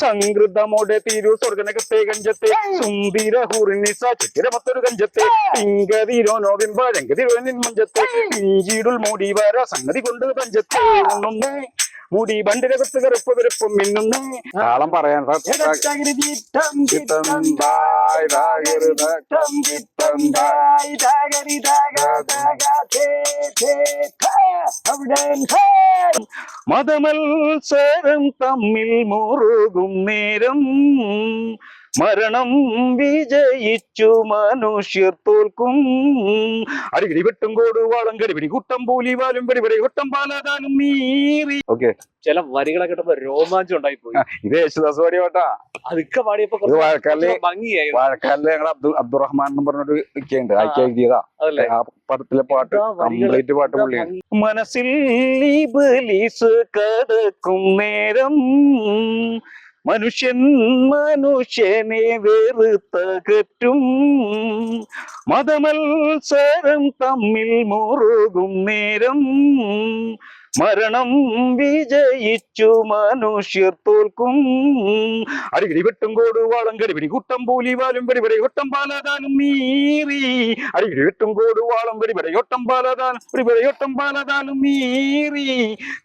സംകൃതമോടെ തിരു സ്വർഗനകത്തെ ഗഞ്ചത്തെ സുന്ദര ഹൂർണിസ ചിത്തിരമത്തൊരു ഗഞ്ചത്തെ പിങ്കതിരോനോ ബിംബഴങ്കതിരോ നിന്മഞ്ചത്തെ ഇഞ്ചിടുൾ മൂടി വര സംഗതി കൊണ്ട് പഞ്ചത്തെ ഉണ്ണുന്നേ മുടി ബണ്ടിരകത്ത് കറുപ്പ് വിരുപ്പും മിന്നുന്നേ. താളം പറയാൻ മതമത്സരം തമ്മിൽ മുറുകും നേരം മരണം വിജയിച്ചു മനുഷ്യർ തോൽക്കും. അടിപിടി വെട്ടും കോടുവാളം കടിപിടി കുട്ടം പൂലി വാലും പിടിപിടി കുട്ടം പാലാതാനും മീറി. ഓക്കെ. ചില വരികളൊക്കെ കേട്ടപ്പോ രോമാഞ്ചം ഉണ്ടായി പോയി ഇത് യേശുദാസ് പാടിയോട്ടാ. അതൊക്കെ പാടിയപ്പോ വാഴക്കാലിലെ ഭംഗിയായി വാഴക്കാലിലെ ഞങ്ങൾ അബ്ദുൾ അബ്ദുറഹ്മാൻ എന്ന് പറഞ്ഞൊരു. അയക്ക് എഴുതിയതാ. ആ പടത്തിലെ പാട്ട് കംപ്ലീറ്റ് പാട്ട് പുള്ളി പുള്ളിയാണ്. മനസ്സിൽ കടക്കും നേരം. മനുഷ്യൻ മനുഷ്യനെ വെറുത്തകറ്റും മതമത്സരം തമ്മിൽ മുറുകും നേരം. മരണം വിജയിച്ചു മനുഷ്യർ തോൽക്കും. അടിപിടി വെട്ടും കോടുവാളം കടിപിടി കുട്ടം പൂലി വാലും പിടിപിടി ഒട്ടം പാലതാനും മീറി. അടിപിടി വെട്ടും കോടുവാളം പിടിപിടി ഒട്ടം പാലതാനും പിടിപിടി ഒട്ടം പാലതാനും മീറി.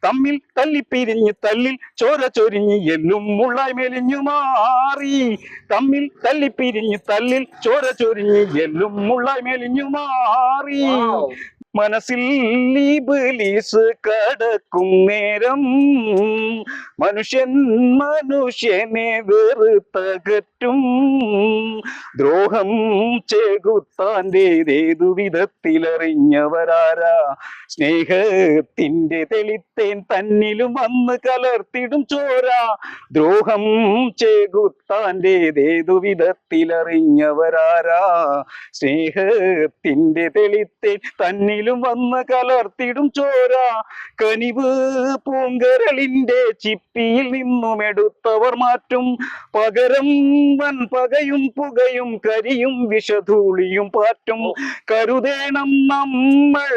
തമ്മിൽ തല്ലിപ്പിരിഞ്ഞ് തല്ലിൽ ചോര ചൊരിഞ്ഞ് എല്ലും മുള്ളായി മെലിഞ്ഞു മാറി. തമ്മിൽ തല്ലിപ്പിരിഞ്ഞ് തല്ലിൽ ചോര ചൊരിഞ്ഞ് എല്ലും മുള്ളായി മെലിഞ്ഞു മാറി. മനസ്സിൽ ഇബ്ലീസ് കടക്കും നേരം. മനുഷ്യൻ മനുഷ്യനെ വെറുത്തകറ്റും ദ്രോഹം ചെകുത്താന്റെതേതു വിധത്തിലറിഞ്ഞവരാരാ? സ്നേഹത്തിന്റെ തെളിത്തേൻ തന്നിലും വന്ന് കലർത്തിടും ചോര. ദ്രോഹം ചെകുത്താന്റെതേതു വിധത്തിലറിഞ്ഞവരാരാ? സ്നേഹത്തിന്റെ തെളിത്തേൻ തന്നിലും വന്ന് കലർത്തിടും ചോര. കനിവ് പൂങ്കരളിന്റെ ചിപ്പിയിൽ നിന്നും എടുത്തവർ മാറ്റും. പകരം വൻ പകയും പുകയും കരിയും വിഷധൂളിയും പാറ്റും. കരുതേണം നമ്മൾ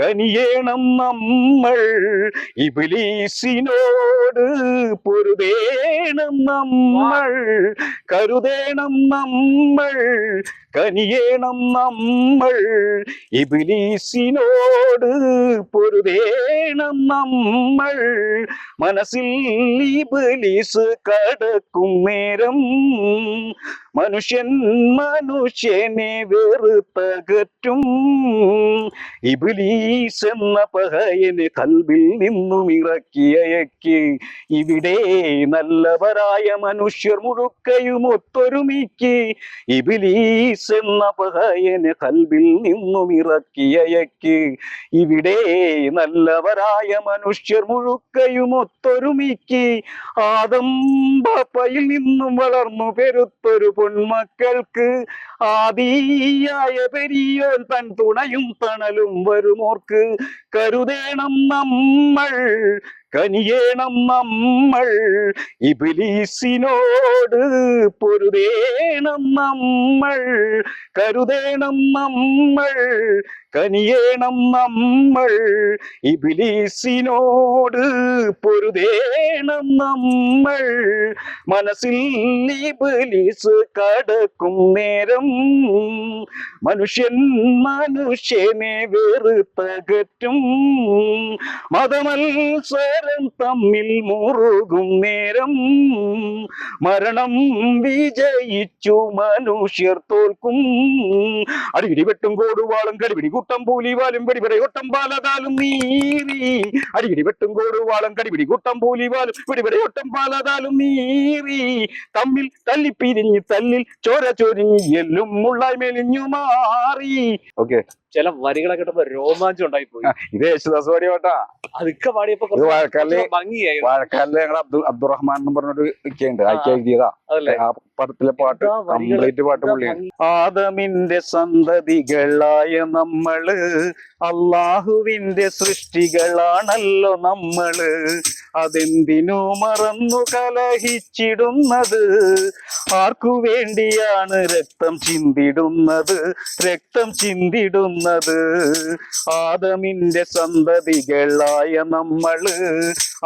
കനിയേണം നമ്മൾ ഇബിലീസിനോട് പൊരുതേണം നമ്മൾ കരുതേണം നമ്മൾ കനിയേണം നമ്മൾ ഇബിലീസിനോട് പൊരുതേണം നമ്മൾ. മനസ്സിൽ ഇബിലീസ് കടക്കും നേരം മനുഷ്യൻ മനുഷ്യനെ വെറുത്തകറ്റും ഇബിലീസ് എന്ന പഹയനെ കൽവിൽ നിന്നും ഇറക്കിയയക്ക് ഇവിടെ നല്ലവരായ മനുഷ്യർ മുഴുക്കയും ഒത്തൊരുമിക്ക്. ഇബിലീസ് എന്ന പഹയനെ കൽവിൽ നിന്നും ഇറക്കിയയക്ക് ഇവിടെ നല്ലവരായ മനുഷ്യർ മുഴുക്കയും ഒത്തൊരുമിക്ക്. ആദം ബാപ്പയിൽ നിന്നും വളർന്നു പെരുത്തൊരു പൊന്മക്കൾക്ക് ആദിയായ പെരിയോൻ തൻ തുണയും തണലും വരുമോർക്ക് കരുതേണം നമ്മൾ. കനിയേണം നമ്മൾ ഇബിലീസിനോട് പൊരുതേണം നമ്മൾ കരുതേണം നമ്മൾ കനിയേണം നമ്മൾ ഇബിലീസിനോട് പൊരുതേണം നമ്മൾ. മനസ്സിൽ ഇബിലീസ് കടക്കും നേരം മനുഷ്യൻ മനുഷ്യനെ വെറുത്തകറ്റും. മതമത്സരം തമ്മിൽ മുറുകും നേരം. മരണം വിജയിച്ചു മനുഷ്യർ തോൽക്കും. അടിപിടി വെട്ടും കോടുവാളും കടിപിടി കൂട്ടം പൂലിവാലും പിടിപിടി ഒട്ടം പാലതാലും നീറി. അടിപിടി വെട്ടും കോടുവാളും കടിപിടി കൂട്ടം പൂലിവാലും പിടിപിടി ഒട്ടം പാലതാലും നീറി. തമ്മിൽ തല്ലിപ്പിരിഞ്ഞ് തല്ലിൽ ചോര ചൊരിഞ്ഞ് എല്ലും മുള്ളായ്മേലിഞ്ഞു മാറി ഓക്കെ ചില വരികളൊക്കെ കേട്ടപ്പോ രോമാഞ്ചം ഉണ്ടായി പോയി ഇത് യേശുദാസ് പാടിയോട്ടാ. അതൊക്കെ പാടിയപ്പോ വാഴക്കാലിലെ ഭംഗിയായി. വാഴക്കാലിലെ ഞങ്ങൾ അബ്ദുൾ അബ്ദുറഹ്മാൻ എന്ന് പറഞ്ഞൊരു ഒക്കെയുണ്ട്. അയക്ക് എഴുതിയതാ. ആ പടത്തിലെ പാട്ട് കംപ്ലീറ്റ് പാട്ട് പുള്ളി പുള്ളിയാണ് ആദമിന്റെ സന്തതികളായ നമ്മൾ അള്ളാഹുവിന്റെ സൃഷ്ടികളാണല്ലോ നമ്മൾ. അതെന്തിനു മറന്നു കലഹിച്ചിടുന്നത്? ആർക്കു വേണ്ടിയാണ് രക്തം ചിന്തിടുന്നത്? രക്തം ചിന്തിടുന്നത്. ആദമിന്റെ സന്തതികളായ നമ്മൾ.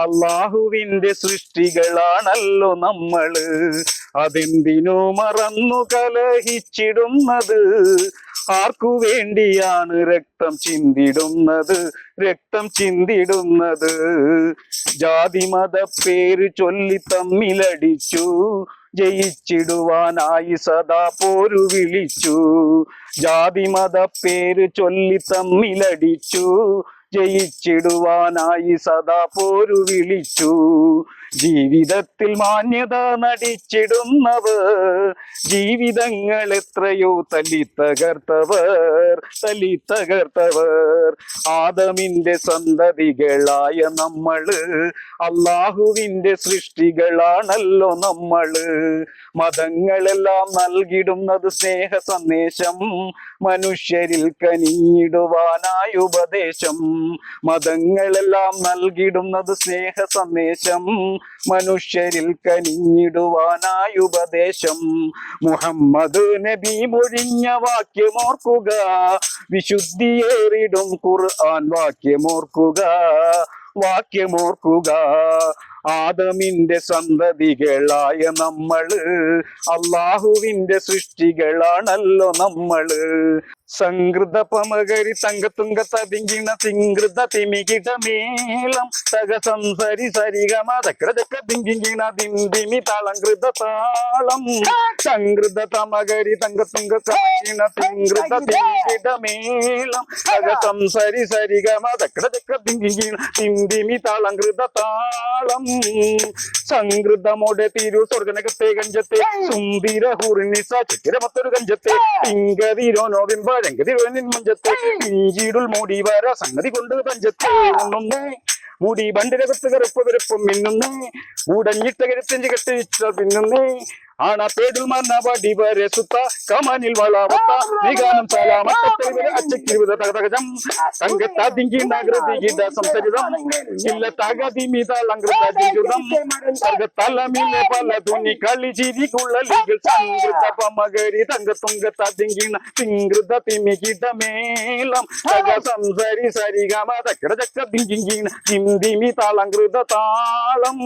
അള്ളാഹുവിന്റെ സൃഷ്ടികളാണല്ലോ നമ്മൾ. അതെന്തിനു മറന്നു കലഹിച്ചിടുന്നത്? ആർക്കു വേണ്ടിയാണ് രക്തം ചിന്തിടുന്നത്? രക്തം ചിന്തിടുന്നത്. ജാതി മത പേര് ചൊല്ലി തമ്മിലടിച്ചു. ജയിച്ചിടുവാനായി സദാ പോരു വിളിച്ചു. ജാതി മത പേര് ചൊല്ലി തമ്മിലടിച്ചു. ജയിച്ചിടുവാനായി സദാ പോരു വിളിച്ചു. ജീവിതത്തിൽ മാന്യത നടിച്ചിടുന്നവർ ജീവിതങ്ങൾ എത്രയോ തല്ലി തകർത്തവർ തല്ലി തകർത്തവർ ആദമിന്റെ സന്തതികളായ നമ്മൾ അള്ളാഹുവിന്റെ സൃഷ്ടികളാണല്ലോ നമ്മൾ മതങ്ങളെല്ലാം നൽകിടുന്നത് സ്നേഹ സന്ദേശം മനുഷ്യരിൽ കനിയിടുവാനായ ഉപദേശം. മതങ്ങളെല്ലാം നൽകിടുന്നത് സ്നേഹ സന്ദേശം മനുഷ്യരിൽ കനിഞ്ഞിടുവാനായ ഉപദേശം. മുഹമ്മദ് നബി മൊഴിഞ്ഞ വാക്യമോർക്കുക. വിശുദ്ധിയേറിടും ഖുർആൻ വാക്യമോർക്കുക. വാക്യമോർക്കുക. ആദമിന്റെ സന്തതികളായ നമ്മൾ അള്ളാഹുവിന്റെ സൃഷ്ടികളാണല്ലോ നമ്മൾ സംകൃത പമകരി തങ്കത്തുങ്ക തതിങ്കിണ തിങ്കൃത തിമികിട മേളം. തക സംസരി സരിഗമ ചക്ര തിങ്കിണ തിന്തിമി താളം കൃത താളം. സംകൃത തമകരി തങ്കത്തുങ്ക തതിങ്കിണ തിങ്കൃത തിമികിട മേളം തക സംസരി സരിഗമ ചക്ര ചക്ര തിങ്കിണ തിന്തിമി താളം താളം. സംകൃതമോടെ തിരു സ്വർഗനകത്തെ ഗഞ്ചത്തെ. സുന്ദര ഹൂർണിസ ചിത്തിരമത്തൊരു ഗഞ്ചത്തെ. തിങ്കതിരോനോ ബിംബരംഗതിരോനിൻ മഞ്ചത്തെ. ഇഞ്ചിടുൾ മൂടി വര സംഗതി കൊണ്ട് പഞ്ചത്തെ. ഉണ്ണുന്നേ. മുടി ബണ്ടിരകത്ത് കറുപ്പ് വിരപ്പും മിന്നുന്നേ. ഉടഞ്ഞിട്ട കരുത്തഞ്ച് കെട്ടിച്ച പിന്നുന്നേ ആണ പേടിൽ മന്ന വടി വരെ സുത്ത കമാനിൽ വളവത്ത അച്ചക്കിരുവിത തകതകജം. തങ്കത്താ തിങ്കിണ്ടാകൃതി ഗീത സംസരിതം. ഇല്ല തകതി മിതളങ്കൃതം തലമിലെ പല തുണി കളി ചിരിക്കുള്ളിൽ സംകൃത പമകരി തങ്ക തുങ്കത്ത തിങ്കിണ തിങ്കൃത തിമികിട മേളം തക സംസരി സരിഗമ തക്കട ചക്ര തിങ്കിണ തിന്തിമി താളങ്കൃത താളം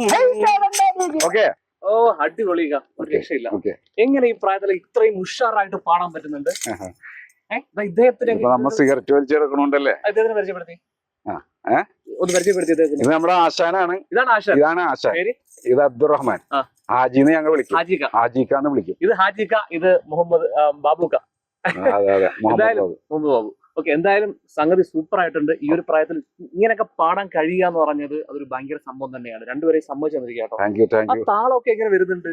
ഓക്കെ? ഓ അടിപൊളി. ഒരു രക്ഷയില്ല. എങ്ങനെ ഈ പ്രായത്തിൽ ഇത്രയും ഉഷാറായിട്ട് പാടാൻ പറ്റുന്നുണ്ട്? ഇദ്ദേഹത്തിന് സിഗരറ്റ് വലിച്ചെടുക്കണോണ്ടല്ലേ ഇദ്ദേഹത്തിന് പരിചയപ്പെടുത്തി. ആ, ഏ? ഒന്ന് പരിചയപ്പെടുത്തി ഇദ്ദേഹത്തിന്. ഇത് നമ്മുടെ ആശാനാണ്. ഇതാണ് ആശാൻ. ഇതാണ് ആശാൻ. ഇത് അബ്ദുറഹ്മാൻ. ഹാജിന്ന് ഞങ്ങൾ വിളിക്കും. ഹാജിക്കാന്ന് വിളിക്കും. ഇത് ഹാജിക ഇത് മുഹമ്മദ് ബാബുക്ക. അതെ അതെ. മുഹമ്മദ് ബാബു. ഓക്കെ എന്തായാലും സംഗതി സൂപ്പർ ആയിട്ടുണ്ട്. ഈ ഒരു പ്രായത്തിൽ ഇങ്ങനെയൊക്കെ പാടാൻ കഴിയുക എന്ന് പറഞ്ഞത് അതൊരു ഭയങ്കര സംഭവം തന്നെയാണ്. രണ്ടുപേരെയും സമ്മതിച്ചു താളമൊക്കെ എങ്ങനെ വരുന്നുണ്ട്?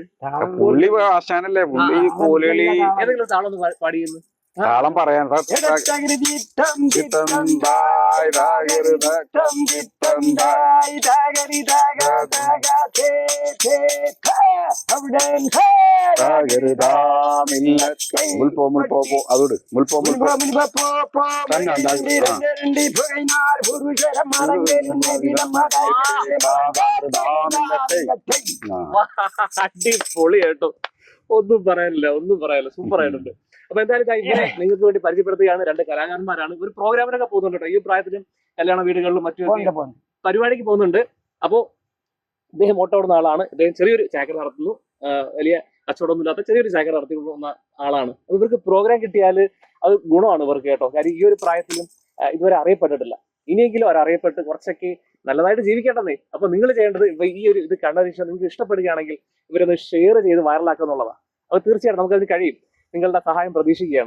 പുള്ളി ആശാനല്ലേ? പുള്ളി കോലുകളി ഏതെങ്കിലും താളം ഒന്ന് പാ- പാടിയെന്ന് താളം പറയാൻ മുൽപ്പോ മുൽപ്പോ പോ അതോട് മുൽപ്പോ മുൽപ്പോ തന്നെ ആ. അടിപൊളി കേട്ടോ ഒന്നും പറയാനില്ല ഒന്നും പറയാനില്ല സൂപ്പർ ആയിട്ടുണ്ട് അപ്പൊ എന്തായാലും ഇങ്ങനെ നിങ്ങൾക്ക് വേണ്ടി പരിചയപ്പെടുത്തുകയാണ്. രണ്ട് കലാകാരന്മാരാണ്. ഒരു പ്രോഗ്രാമിനൊക്കെ പോകുന്നുണ്ട് കേട്ടോ. ഈ പ്രായത്തിലും കല്യാണ വീടുകളിലും മറ്റു പരിപാടിക്ക് പോകുന്നുണ്ട്. അപ്പോ ഇദ്ദേഹം ഓട്ടോ ഓടുന്ന ആളാണ്. ഇദ്ദേഹം ചെറിയൊരു ചാക്കർ നടത്തുന്നു. വലിയ വലിയ കച്ചവടമൊന്നുമില്ലാത്ത ചെറിയൊരു ചാക്കർ നടത്തി പോകുന്ന ആളാണ്. അപ്പൊ ഇവർക്ക് പ്രോഗ്രാം കിട്ടിയാൽ അത് ഗുണമാണ് ഇവർക്ക് കേട്ടോ. കാര്യം ഈ ഒരു പ്രായത്തിലും ഇതുവരെ അറിയപ്പെട്ടിട്ടില്ല. ഇനിയെങ്കിലും അവർ അറിയപ്പെട്ട് കുറച്ചൊക്കെ നല്ലതായിട്ട് ജീവിക്കേണ്ടതേ അപ്പൊ നിങ്ങൾ ചെയ്യേണ്ടത് ഇപ്പൊ ഈ ഒരു ഇത് കണ്ടതിന് ശേഷം നിങ്ങൾക്ക് ഇഷ്ടപ്പെടുകയാണെങ്കിൽ ഇവരൊന്ന് ഷെയർ ചെയ്ത് വൈറലാക്കുക എന്നുള്ളതാണ് അപ്പൊ തീർച്ചയായിട്ടും നമുക്കതിന് കഴിയും. നിങ്ങളുടെ സഹായം പ്രതീക്ഷിക്കുകയാണ്.